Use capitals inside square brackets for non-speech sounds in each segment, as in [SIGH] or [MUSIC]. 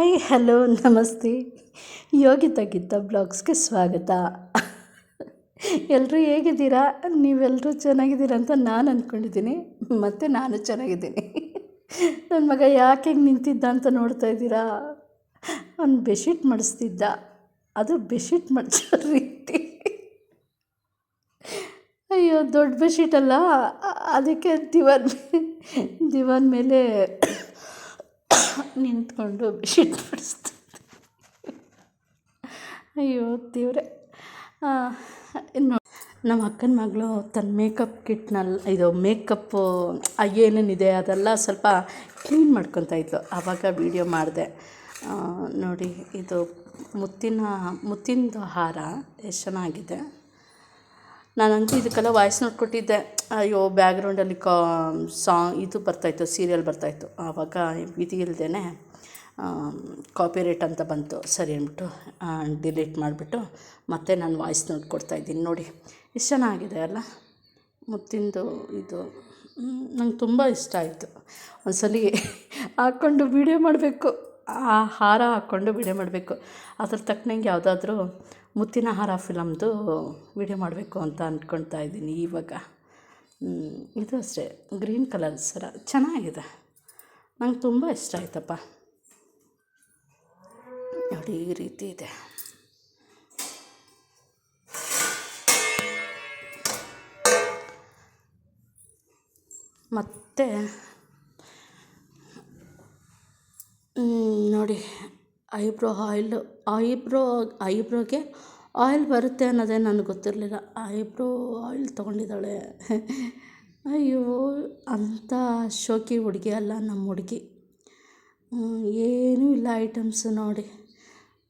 Hi, hello, ನಮಸ್ತೆ. ಯೋಗಿತಾ ಗೀತಾ ಬ್ಲಾಗ್ಸ್ಗೆ ಸ್ವಾಗತ. ಎಲ್ಲರೂ ಹೇಗಿದ್ದೀರಾ? ನೀವೆಲ್ಲರೂ ಚೆನ್ನಾಗಿದ್ದೀರಾ ಅಂತ ನಾನು ಅಂದ್ಕೊಂಡಿದ್ದೀನಿ ಮತ್ತು ನಾನು ಚೆನ್ನಾಗಿದ್ದೀನಿ. ನನ್ನ ಮಗ ಯಾಕೆ ಹೆಂಗೆ ನಿಂತಿದ್ದ ಅಂತ ನೋಡ್ತಾ ಇದ್ದೀರಾ? ಅವ್ನು ಬೆಡ್ಶೀಟ್ ಮಡಿಸ್ತಿದ್ದ. ಅದು ಬೆಡ್ಶೀಟ್ ಮಡಿಸೋ ರೀತಿ. ಅಯ್ಯೋ, ದೊಡ್ಡ ಬೆಡ್ಶೀಟ್ ಅಲ್ಲ? ಅದಕ್ಕೆ ದಿವಾನ್ ದಿವಾನ್ ಮೇಲೆ ನಿಂತ್ಕೊಂಡು ಬೆಡ್ಶೀಟ್ ಮಡಿಸ್ತಾ ಅಯ್ಯೋ ದೇವ್ರೆ. ಇನ್ನು ನಮ್ಮ ಅಕ್ಕನ ಮಗಳು ತನ್ನ ಮೇಕಪ್ ಕಿಟ್ನಲ್ಲಿ ಇದು ಮೇಕಪ್ಪು ಏನೇನಿದೆ ಅದೆಲ್ಲ ಸ್ವಲ್ಪ ಕ್ಲೀನ್ ಮಾಡ್ಕೊತಾಯಿದ್ಲು ಆವಾಗ ವೀಡಿಯೋ ಮಾಡಿದೆ. ನೋಡಿ, ಇದು ಮುತ್ತಿನ ಮುತ್ತಿನದು ಹಾರ, ಎಷ್ಟು ಚೆನ್ನಾಗಿದೆ. ನಾನಂತೂ ಇದಕ್ಕೆಲ್ಲ ವಾಯ್ಸ್ ನೋಟ್ ಕೊಟ್ಟಿದ್ದೆ. ಅಯ್ಯೋ ಬ್ಯಾಗ್ರೌಂಡಲ್ಲಿ ಕಾ ಸಾಂಗ್ ಇದು ಬರ್ತಾಯಿತ್ತು ಸೀರಿಯಲ್ ಬರ್ತಾಯಿತ್ತು. ಆವಾಗ ವಿಧಿ ಕಾಪಿ ರೇಟ್ ಅಂತ ಬಂತು. ಸರಿ ಅಂದ್ಬಿಟ್ಟು ಡಿಲೀಟ್ ಮಾಡಿಬಿಟ್ಟು ಮತ್ತೆ ನಾನು ವಾಯ್ಸ್ ನೋಟ್ ಕೊಡ್ತಾಯಿದ್ದೀನಿ. ನೋಡಿ, ಎಷ್ಟು ಚೆನ್ನಾಗಿದೆ ಅಲ್ಲ? ಮುತ್ತಿಂದು ಇದು. ನಂಗೆ ತುಂಬ ಇಷ್ಟ ಆಯಿತು. ಒಂದ್ಸಲ ಹಾಕ್ಕೊಂಡು ವೀಡಿಯೋ ಮಾಡಬೇಕು. ಆ ಹಾರ ಹಾಕ್ಕೊಂಡು ವಿಡಿಯೋ ಮಾಡಬೇಕು. ಅದ್ರ ತಕ್ಕನಂಗೆ ಯಾವುದಾದ್ರೂ ಮುತ್ತಿನ ಹಾರ ಫಿಲಮ್ದು ವಿಡಿಯೋ ಮಾಡಬೇಕು ಅಂತ ಅಂದ್ಕೊಳ್ತಾ ಇದ್ದೀನಿ ಇವಾಗ. ಇದು ಅಷ್ಟೇ. ಗ್ರೀನ್ ಕಲರ್ ಸರ. ಚೆನ್ನಾಗಿದೆ. ನಂಗೆ ತುಂಬ ಇಷ್ಟ ಆಯ್ತಪ್ಪ. ನೋಡಿ, ಈ ರೀತಿ ಇದೆ. ಮತ್ತು ನೋಡಿ, ಐಬ್ರೋ ಆಯಿಲ್, ಐಬ್ರೋ, ಐಬ್ರೋಗೆ ಆಯಿಲ್ ಬರುತ್ತೆ ಅನ್ನೋದೇ ನನಗೆ ಗೊತ್ತಿರಲಿಲ್ಲ. ಐಬ್ರೋ ಆಯಿಲ್ ತೊಗೊಂಡಿದ್ದಾಳೆ. ಅಯ್ಯೋ, ಅಂಥ ಶೋಕಿ ಹುಡುಗಿ ಅಲ್ಲ ನಮ್ಮ ಹುಡುಗಿ. ಏನೂ ಇಲ್ಲ ಐಟಮ್ಸ್ ನೋಡಿ.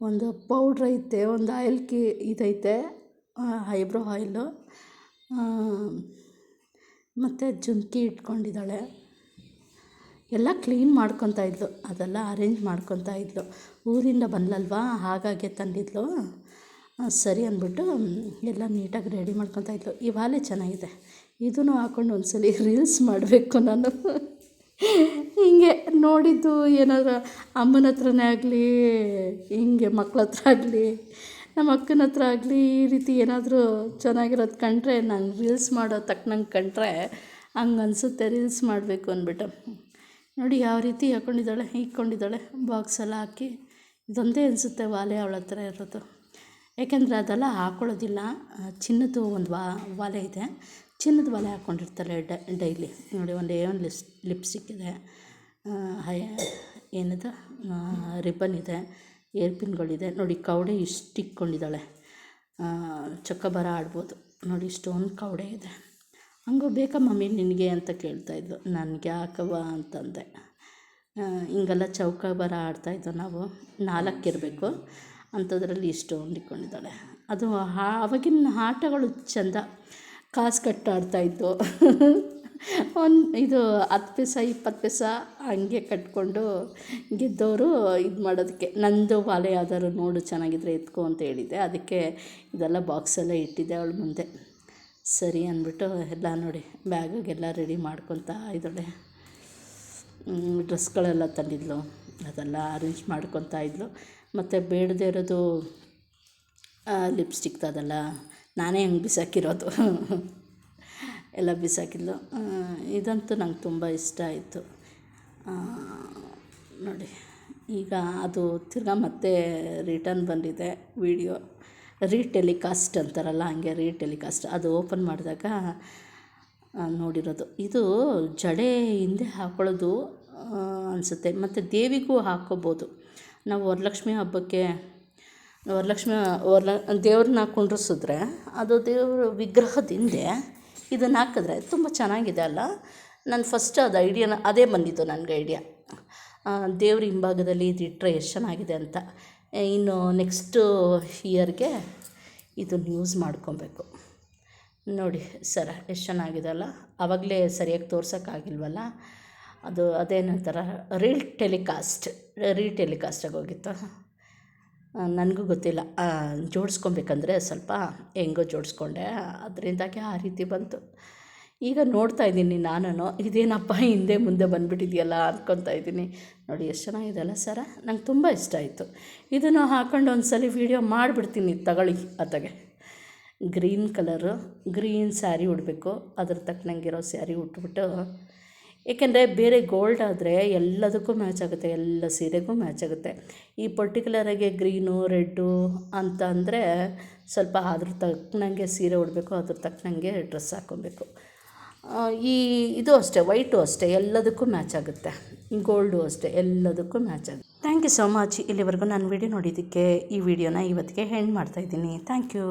ಒಂದು ಪೌಡ್ರ್ ಐತೆ, ಒಂದು ಆಯಿಲ್ ಕಿ, ಇದೈತೆ ಐಬ್ರೋ ಆಯಿಲು. ಮತ್ತು ಜುಮ್ಕಿ ಇಟ್ಕೊಂಡಿದ್ದಾಳೆ. ಎಲ್ಲ ಕ್ಲೀನ್ ಮಾಡ್ಕೊತಾ ಇದ್ಲು. ಅದೆಲ್ಲ ಅರೇಂಜ್ ಮಾಡ್ಕೊತಾ ಇದ್ಲು. ಊರಿಂದ ಬಂದ್ಲಲ್ವಾ? ಹಾಗಾಗಿ ತಂದಿದ್ಲು. ಸರಿ ಅಂದ್ಬಿಟ್ಟು ಎಲ್ಲ ನೀಟಾಗಿ ರೆಡಿ ಮಾಡ್ಕೊತಾ ಇದ್ಲು. ಈ ವಾಲೆ ಚೆನ್ನಾಗಿದೆ. ಇದನ್ನು ಹಾಕ್ಕೊಂಡು ಒಂದ್ಸಲ ರೀಲ್ಸ್ ಮಾಡಬೇಕು ನಾನು. ಹೀಗೆ ನೋಡಿದ್ದು ಏನಾದ್ರು ಅಮ್ಮನ ಹತ್ರನೇ ಆಗಲಿ, ಹಿಂಗೆ ಮಕ್ಳ ಹತ್ರ ಆಗಲಿ, ನಮ್ಮ ಅಕ್ಕನ ಹತ್ರ ಆಗಲಿ ಈ ರೀತಿ ಏನಾದರೂ ಚೆನ್ನಾಗಿರೋದು ಕಂಡ್ರೆ ನಾನು ರೀಲ್ಸ್ ಮಾಡೋ ತಕ್ಕನಂಗೆ ಕಂಡ್ರೆ ಹಂಗೆ ಅನಿಸುತ್ತೆ ರೀಲ್ಸ್ ಮಾಡಬೇಕು ಅಂದ್ಬಿಟ್ಟು. ನೋಡಿ ಯಾವ ರೀತಿ ಹಾಕ್ಕೊಂಡಿದ್ದಾಳೆ ಇಕ್ಕೊಂಡಿದ್ದಾಳೆ ಬಾಕ್ಸೆಲ್ಲ ಹಾಕಿ. ಇದೊಂದೇ ಅನಿಸುತ್ತೆ ವಾಲೆ ಅವಳ ಹತ್ರ ಇರೋದು. ಯಾಕೆಂದರೆ ಅದೆಲ್ಲ ಹಾಕ್ಕೊಳ್ಳೋದಿಲ್ಲ ಚಿನ್ನದ್ದು ಒಂದು ವಾಲೆ ಇದೆ. ಚಿನ್ನದ ವಾಲೆ ಹಾಕ್ಕೊಂಡಿರ್ತಾಳೆ ಡೈಲಿ. ನೋಡಿ, ಒಂದು ಒಂದು ಲಿಪ್ಸ್, ಲಿಪ್ಸ್ಟಿಕ್ ಇದೆ. ಏನಿದೆ? ರಿಬ್ಬನ್ ಇದೆ. ಏರ್ ಪಿನ್ಗಳಿದೆ ನೋಡಿ, ಕವಡೆ ಇಷ್ಟು ಇಕ್ಕೊಂಡಿದ್ದಾಳೆ. ಬರ ಆಡ್ಬೋದು. ನೋಡಿ, ಇಷ್ಟೊಂದು ಕವಡೆ ಇದೆ. ಹಂಗೂ ಬೇಕಾ ಮಮ್ಮಿ ನಿನಗೆ ಅಂತ ಕೇಳ್ತಾಯಿದ್ಲು ನನಗೆ ಯಾಕವ್ವ ಅಂತಂದೆ. ಹಿಂಗೆಲ್ಲ ಚೌಕಾಬಾರ ಆಡ್ತಾಯಿದ್ದೋ ನಾವು. ನಾಲ್ಕು ಇರಬೇಕು. ಅಂಥದ್ರಲ್ಲಿ ಇಷ್ಟು ಹೊಂದಿಕೊಂಡಿದ್ದಾಳೆ ಅದು ಆವಾಗಿನ ಆಟಗಳು ಚೆಂದ. ಕಾಸು ಕಟ್ಟು ಆಡ್ತಾಯಿದ್ದು ಒಂದು ಇದು ಹತ್ತು ಪೈಸ, ಇಪ್ಪತ್ತು ಪೈಸೆ ಹಂಗೆ ಕಟ್ಕೊಂಡು ಗೆದ್ದವರು ಇದು ಮಾಡೋದಕ್ಕೆ. ನಂದು ವಾಲೆ ಯಾವ್ದಾದ್ರು ನೋಡು ಚೆನ್ನಾಗಿದ್ರೆ ಎತ್ಕೊ ಅಂತ ಹೇಳಿದ್ದೆ. ಅದಕ್ಕೆ ಇದೆಲ್ಲ ಬಾಕ್ಸೆಲ್ಲ ಇಟ್ಟಿದ್ದೆ ಅವಳ ಮುಂದೆ. ಸರಿ ಅಂದ್ಬಿಟ್ಟು ಎಲ್ಲ ನೋಡಿ, ಬ್ಯಾಗಿಗೆಲ್ಲ ರೆಡಿ ಮಾಡ್ಕೊತಾ ಇದ್ದಾಳೆ. ಡ್ರೆಸ್ಗಳೆಲ್ಲ ತಂದಿದ್ಲು, ಅದೆಲ್ಲ ಅರೇಂಜ್ ಮಾಡ್ಕೊತಾ ಇದ್ಲು. ಮತ್ತು ಬೇಡದೇ ಇರೋದು ಲಿಪ್ಸ್ಟಿಕ್ ಅದೆಲ್ಲ. ನಾನೇ ಹಂಗೆ ಬಿಸಾಕಿರೋದು. [LAUGHS] ಎಲ್ಲ ಬಿಸಾಕಿದ್ಲು. ಇದಂತೂ ನಂಗೆ ತುಂಬ ಇಷ್ಟ ಆಯಿತು. ನೋಡಿ, ಈಗ ಅದು ತಿರ್ಗಾ ಮತ್ತೆ ರಿಟರ್ನ್ ಬಂದಿದೆ ವೀಡಿಯೋ ರೀಟೆಲಿಕಾಸ್ಟ್ ಅಂತಾರಲ್ಲ, ಹಂಗೆ ರೀಟೆಲಿಕಾಸ್ಟ್. ಅದು ಓಪನ್ ಮಾಡಿದಾಗ ನೋಡಿರೋದು. ಇದು ಜಡೆ ಹಿಂದೆ ಹಾಕ್ಕೊಳ್ಳೋದು ಅನಿಸುತ್ತೆ. ಮತ್ತು ದೇವಿಗೂ ಹಾಕ್ಕೋಬೋದು. ನಾವು ವರಲಕ್ಷ್ಮಿ ಹಬ್ಬಕ್ಕೆ, ವರಲಕ್ಷ್ಮಿ ವರಲ ದೇವ್ರನ್ನ ಕುಂಡ್ರಿಸಿದ್ರೆ, ಅದು ದೇವ್ರ ವಿಗ್ರಹದ ಹಿಂದೆ ಇದನ್ನು ಹಾಕಿದ್ರೆ ತುಂಬ ಚೆನ್ನಾಗಿದೆ ಅಲ್ಲ? ನಾನು ಫಸ್ಟ್ ಅದು ಐಡಿಯಾನ, ಅದೇ ಬಂದಿತ್ತು ನನಗೆ ಐಡಿಯಾ. ದೇವ್ರ ಹಿಂಭಾಗದಲ್ಲಿ ಇದಿಟ್ಟರೆ ಎಷ್ಟು ಚೆನ್ನಾಗಿದೆ ಅಂತ. ಇನ್ನು ನೆಕ್ಸ್ಟು ಇಯರ್ಗೆ ಇದನ್ನು ಯೂಸ್ ಮಾಡ್ಕೊಬೇಕು. ನೋಡಿ ಸರ ಎಷ್ಟು ಚೆನ್ನಾಗಿದೆ ಅಲ್ಲ ಆವಾಗಲೇ ಸರಿಯಾಗಿ ತೋರ್ಸೋಕ್ಕಾಗಿಲ್ವಲ್ಲ? ಅದು ಅದೇನಂತಾರೆ ರೀಲ್ ಟೆಲಿಕಾಸ್ಟ್ ರೀ ಟೆಲಿಕಾಸ್ಟಾಗಿ ಹೋಗಿತ್ತು. ನನಗೂ ಗೊತ್ತಿಲ್ಲ. ಜೋಡಿಸ್ಕೊಬೇಕಂದ್ರೆ ಸ್ವಲ್ಪ ಹೆಂಗೋ ಜೋಡಿಸ್ಕೊಂಡೆ. ಅದರಿಂದಾಗಿ ಆ ರೀತಿ ಬಂತು. ಈಗ ನೋಡ್ತಾ ಇದ್ದೀನಿ ನಾನು ಇದೇನಪ್ಪ, ಹಿಂದೆ ಮುಂದೆ ಬಂದುಬಿಟ್ಟಿದೆಯಲ್ಲ ಅಂದ್ಕೊತಾ ಇದ್ದೀನಿ. ನೋಡಿ, ಎಷ್ಟು ಚೆನ್ನಾಗಿದೆ ಅಲ್ಲ ಸರ? ನಂಗೆ ತುಂಬ ಇಷ್ಟ ಆಯಿತು. ಇದನ್ನು ಹಾಕೊಂಡು ಒಂದ್ಸಲ ವೀಡಿಯೋ ಮಾಡಿಬಿಡ್ತೀನಿ, ತಗೊಳ್ಳಿ ಅತ್ತಗೆ. ಗ್ರೀನ್ ಕಲರು, ಗ್ರೀನ್ ಸ್ಯಾರಿ ಉಡಬೇಕು. ಅದ್ರ ತಕ್ಕನಂಗಿರೋ ಸ್ಯಾರಿ ಉಟ್ಬಿಟ್ಟು. ಏಕೆಂದರೆ ಬೇರೆ ಗೋಲ್ಡ್ ಆದರೆ ಎಲ್ಲದಕ್ಕೂ ಮ್ಯಾಚ್ ಆಗುತ್ತೆ, ಎಲ್ಲ ಸೀರೆಗೂ ಮ್ಯಾಚ್ ಆಗುತ್ತೆ. ಈ ಪರ್ಟಿಕ್ಯುಲರಾಗಿ ಗ್ರೀನು, ರೆಡ್ಡು ಅಂತ ಅಂದರೆ ಸ್ವಲ್ಪ ಅದ್ರ ತಕ್ಕನಂಗೆ ಸೀರೆ ಉಡಬೇಕು, ಅದ್ರ ತಕ್ಕನಂಗೆ ಡ್ರೆಸ್ ಹಾಕ್ಕೊಬೇಕು ಈ ಇದು ಅಷ್ಟೇ ವೈಟು ಅಷ್ಟೇ, ಎಲ್ಲದಕ್ಕೂ ಮ್ಯಾಚ್ ಆಗುತ್ತೆ. ಗೋಲ್ಡು ಅಷ್ಟೇ, ಎಲ್ಲದಕ್ಕೂ ಮ್ಯಾಚ್ ಆಗುತ್ತೆ. ಥ್ಯಾಂಕ್ ಯು ಸೋ ಮಚ್ ಇಲ್ಲಿವರೆಗೂ ನಾನು ವಿಡಿಯೋ ನೋಡಿದ್ದಕ್ಕೆ ಈ ವಿಡಿಯೋನ ಇವತ್ತಿಗೆ ಹೆಂಡ್ ಮಾಡ್ತಾಯಿದ್ದೀನಿ ಥ್ಯಾಂಕ್ ಯು